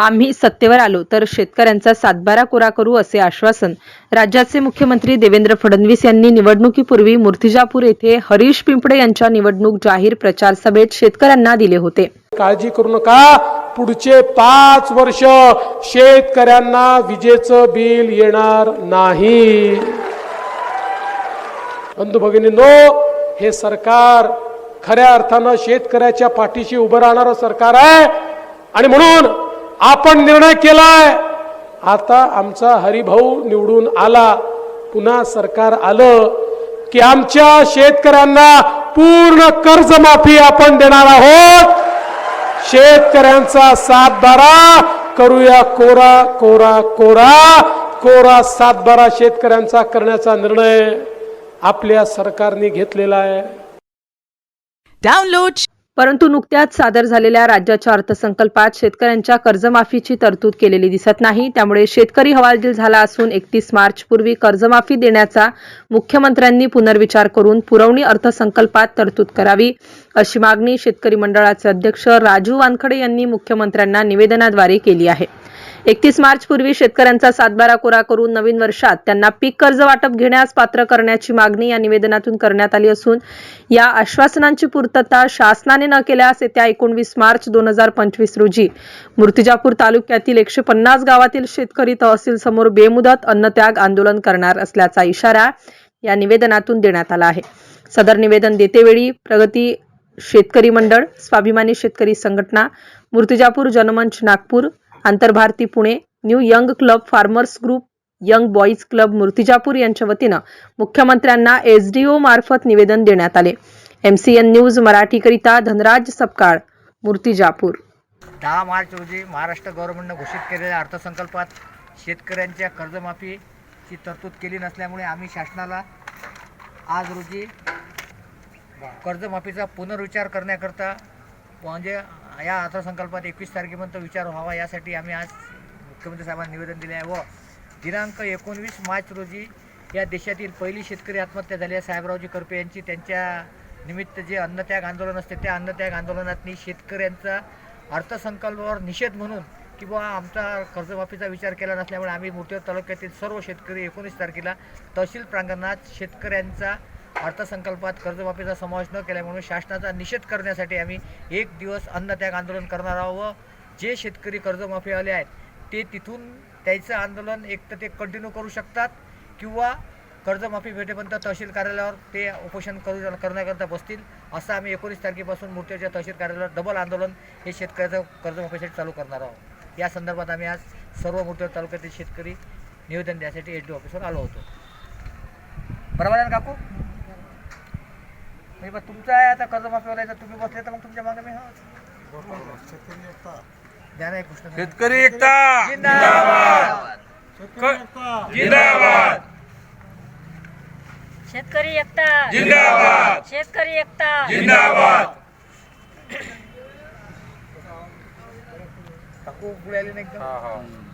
आम्ही सत्तेवर आलो तर शेतकऱ्यांचा सातबारा कोरा करू असे आश्वासन राज्याचे मुख्यमंत्री देवेंद्र फडणवीस यांनी निवडणुकीपूर्वी मूर्तिजापूर येथे हरीश पिंपळे यांच्या निवडणूक जाहीर प्रचार सभेत शेतकऱ्यांना दिले होते. काळजी करू नका. पुढचे पाच वर्ष शेतकऱ्यांना विजेचं बिल येणार नाही. बंधू भगिनींनो हे सरकार खऱ्या अर्थानं शेतकऱ्याच्या पाठीशी उभं राहणारं सरकार आहे. आणि म्हणून आपण निर्णय केलाय. आता आमचा हरिभाऊ निवडून आला. पुन्हा सरकार आलं की आमच्या शेतकऱ्यांना पूर्ण कर्जमाफी आपण देणार आहोत. शेतकऱ्यांचा सातबारा करूया कोरा कोरा कोरा. कोरा सातबारा शेतकऱ्यांचा करण्याचा निर्णय आपल्या सरकारने घेतलेला आहे. डाउनलोड परंतु नुकत्याच सादर झालेल्या राज्याच्या अर्थसंकल्पात शेतकऱ्यांच्या कर्जमाफीची तरतूद केलेली दिसत नाही. त्यामुळे शेतकरी हवालदिल झाला असून एकतीस मार्च पूर्वी कर्जमाफी देण्याचा मुख्यमंत्र्यांनी पुनर्विचार करून पुरवणी अर्थसंकल्पात तरतूद करावी अशी मागणी शेतकरी मंडळाचे अध्यक्ष राजू वानखडे यांनी मुख्यमंत्र्यांना निवेदनाद्वारे केली आहे. एकतीस मार्च पूर्वी शेतकऱ्यांचा सातबारा कोरा करून नवीन वर्षात त्यांना पीक कर्ज वाटप घेण्यास पात्र करण्याची मागणी या निवेदनातून करण्यात आली असून या आश्वासनांची पूर्तता शासनाने न केल्यास येत्या एकोणवीस मार्च दोन हजार पंचवीस रोजी मूर्तिजापूर तालुक्यातील एकशे पन्नास गावातील शेतकरी तहसील समोर बेमुदत अन्नत्याग आंदोलन करणार असल्याचा इशारा या निवेदनातून देण्यात आला आहे. सदर निवेदन देतेवेळी प्रगती शेतकरी मंडळ Swabhimani Shetkari Sanghatana Murtijapur Janmanch Nagpur Antarbharati Pune new young club farmers group young boys club Murtijapur यांच्या वतीनं मुख्यमंत्र्यांना एसडीओ मार्फत निवेदन देण्यात आले. एमसीएन न्यूज मराठीकरिता धनराज सपकाळ मूर्तिजापूर. दहा मार्च रोजी महाराष्ट्र गव्हर्नमेंटनं घोषित केलेल्या अर्थसंकल्पात शेतकऱ्यांच्या कर्जमाफीची तरतूद केली नसल्यामुळे आम्ही शासनाला आज रोजी कर्जमाफीचा पुनर्विचार करण्याकरता म्हणजे या अर्थसंकल्पात एकवीस तारखेपर्यंत विचार व्हावा यासाठी आम्ही आज मुख्यमंत्री साहेबांना निवेदन दिले आहे. व दिनांक एकोणवीस मार्च रोजी या देशातील पहिली शेतकरी आत्महत्या झाली आहे. साहेबरावजी करपे यांची त्यांच्या निमित्त जे अन्नत्याग आंदोलन असते त्या अन्नत्याग आंदोलनातनी शेतकऱ्यांचा अर्थसंकल्पावर निषेध म्हणून की बुवा आमचा कर्जमाफीचा विचार केला नसल्यामुळे आम्ही मुर्तीवर तालुक्यातील सर्व शेतकरी एकोणीस तारखेला तहसील प्रांगणात शेतकऱ्यांचा अर्थसंकल्पात कर्जमाफीचा समावेश न केल्यामुळे शासनाचा निषेध करण्यासाठी आम्ही एक दिवस अन्नत्याग आंदोलन करणार आहोत व जे शेतकरी कर्जमाफी आले आहेत ते तिथून त्याचं आंदोलन एक तर ते कंटिन्यू करू शकतात किंवा कर्जमाफी भेटेपर्यंत तहसील कार्यालयावर ते उपोषण करू करण्याकरता बसतील. असं आम्ही एकोणीस तारखेपासून मूर्तीच्या तहसील कार्यालयावर डबल आंदोलन हे शेतकऱ्याचं कर्जमाफीसाठी चालू करणार आहोत. या संदर्भात आम्ही आज सर्व मूर्तीवर तालुक्यातील शेतकरी निवेदन द्यासाठी एच डी ऑफिसवर आलो होतो. बरोबर आहे काकू? म्हणजे मग तुमचं आहे आता कर्जमाफीवर आहे तर तुम्ही बसले तर मग तुमच्या मागे मी हा द्या ना एक कृष्ण शेतकरी एकता! जिंदाबाद! जिंदाबाद! शेतकरी एकता! जिंदाबाद! शेतकरी एकता! जिंदाबाद! काकू पुढे आली ना एकदम.